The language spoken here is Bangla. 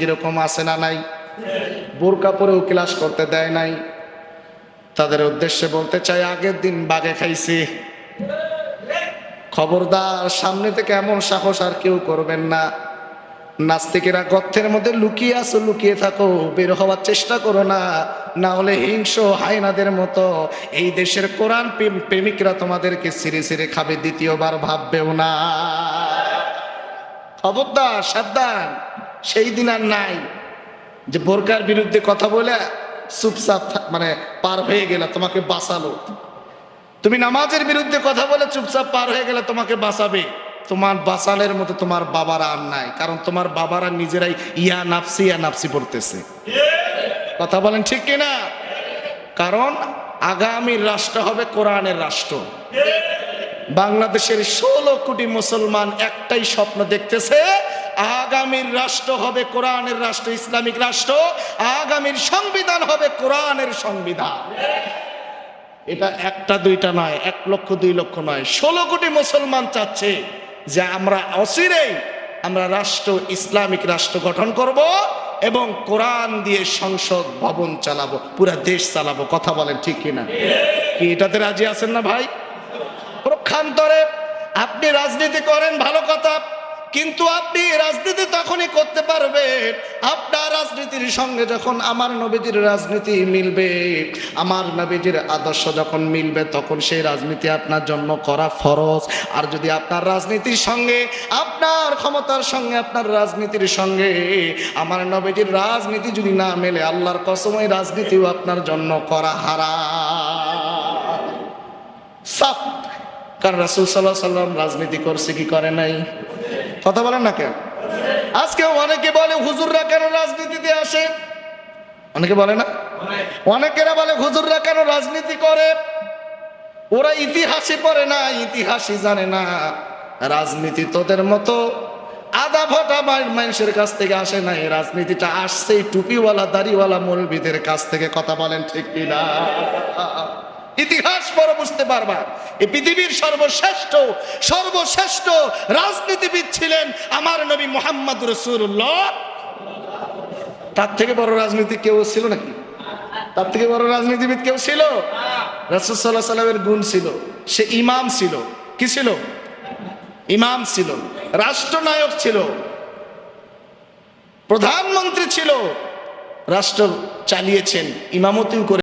এরকম আছে না নাই, বোরকা পরেও ক্লাস করতে দেয় নাই। তাদের উদ্দেশ্যে বলতে চাই, আগের দিন বাগে খাইছি। খবরদার, সামনে থেকে এমন সাহস আর কেউ করবেন না। নাস্তিকেরা গর্থের মধ্যে লুকিয়ে আসো লুকিয়ে থাকো, বের হওয়ার চেষ্টা করো না। না হলে হিংস্র হায়নাদের মতো এই দেশের কোরআন প্রেমিকরা তোমাদেরকে সিরে সিরে খাবে, দ্বিতীয়বার ভাববেও না। খবরদার, সাবধান। সেই দিন আর নাই। যে বোরকার বিরুদ্ধে কথা বলে চুপচাপ মানে পার হয়ে গেলে তোমাকে বাঁচালো। তুমি নামাজের বিরুদ্ধে কথা বলে চুপচাপ পার হয়ে গেলে তোমাকে বাঁচাবে। তোমার বাঁচালের মতো তোমার বাবারা আর নাই, কারণ তোমার বাবারা নিজেরাই ইয়া নাপসি ইয়া নাপসি পড়তেছে কথা বলেন ঠিক কিনা? কারণ আগামী রাষ্ট্র হবে কোরআনের রাষ্ট্র। বাংলাদেশের ষোলো কোটি মুসলমান একটাই স্বপ্ন দেখতেছে আগামীর রাষ্ট্র হবে কোরআনের রাষ্ট্র, ইসলামিক রাষ্ট্র। আগামীর সংবিধান হবে কোরআনের সংবিধান। এটা একটা, দুইটা নয়, এক লক্ষ, দুই লক্ষ নয়, ষোলো কোটি মুসলমান চাচ্ছে যে আমরা অচিরেই আমরা রাষ্ট্র, ইসলামিক রাষ্ট্র গঠন করব এবং কোরআন দিয়ে সংসদ ভবন চালাবো, পুরা দেশ চালাবো। কথা বলেন ঠিক কিনা? কি এটাতে রাজি আছেন না ভাই? প্রক্ষান্তরে আপনি রাজনীতি করেন, ভালো কথা। কিন্তু আপনি রাজনীতি তখনই করতে পারবেন। আপনার রাজনীতির সঙ্গে যখন আমার নবীজির রাজনীতি মিলবে, আমার নবীজির আদর্শ যখন মিলবে, তখন সেই রাজনীতি আপনার জন্য করা ফরজ। আর যদি আপনার রাজনীতির সঙ্গে, আপনার ক্ষমতার সঙ্গে, আপনার রাজনীতির সঙ্গে, আমার নবীজির রাজনীতি যদি না মেলে, আল্লাহর কসময় রাজনীতিও আপনার জন্য করা হারা সাফ কারণ রাসুল সাল্লাহ সাল্লাম রাজনীতি করছে কি করে নাই? কথা বলেন না কেন? আজকে অনেকে বলে, হুজুররা কেন রাজনীতিতে আসে? অনেকে বলে না? অনেকেরা বলে, হুজুররা কেন রাজনীতি করে? ওরা ইতিহাসে পড়ে না ইতিহাসই জানে না। রাজনীতি তোদের মতো আধা ভটা মানুষের কাছ থেকে আসে না। এই রাজনীতিটা আসছে টুপিওয়ালা, দাড়িওয়ালা মৌলবিদের কাছ থেকে। কথা বলেন ঠিক কিনা? ইতিহাস পরে বুঝতে পারবা। এই পৃথিবীর সর্বশ্রেষ্ঠ সর্বশ্রেষ্ঠ রাজনীতিবিদ ছিলেন আমার নবী মোহাম্মদ রসুল্লাহ তার থেকে বড় রাজনীতি কেউ ছিল নাকি? তার থেকে বড় রাজনীতিবিদ কেউ ছিল? রাসুল সাল্লাহ সাল্লামের গুণ ছিল। সে ইমাম ছিল। কি ছিল? ইমাম ছিল। রাষ্ট্রনায়ক ছিল। প্রধানমন্ত্রী ছিল। রাষ্ট্র চালিয়েছেন, ইমামতিও করে